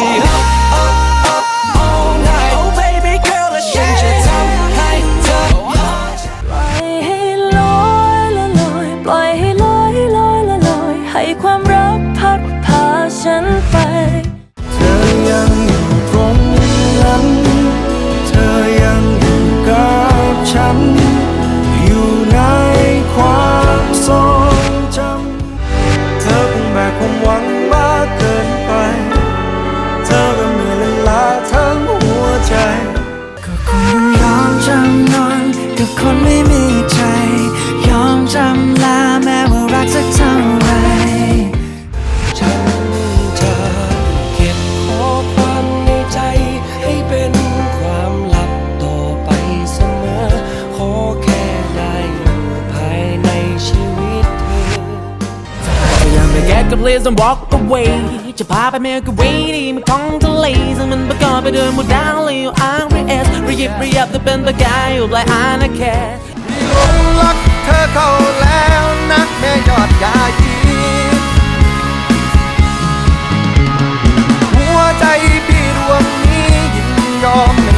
me up จให้ลอยละลอยปล่อยให้ลอยลอยละลอยให้ความรักพัดพาฉันไป ม่มีใจ ยอมจำลาแม้ว่ารักสักเท่าไร ฉันจะเก็บข้อความในใจ ให้เป็นความลับต่อไปเสมอ ขอแค่ได้อยู่ภายในชีวิตเธอ พยายามไปแก้กับ please don't walk away จะพาไปเมกะเวดีมันของทะเลซึ่งมันประกอบไปด้วยหมดดาวเลยอยู่อาร์เอสระยิบระยับจะเป็นประกายอยู่ปลายอาณาเขต เธอเข้าแล้วนักแม่ยอดยายีหัวใจพี่ดวงนี้ยินยอม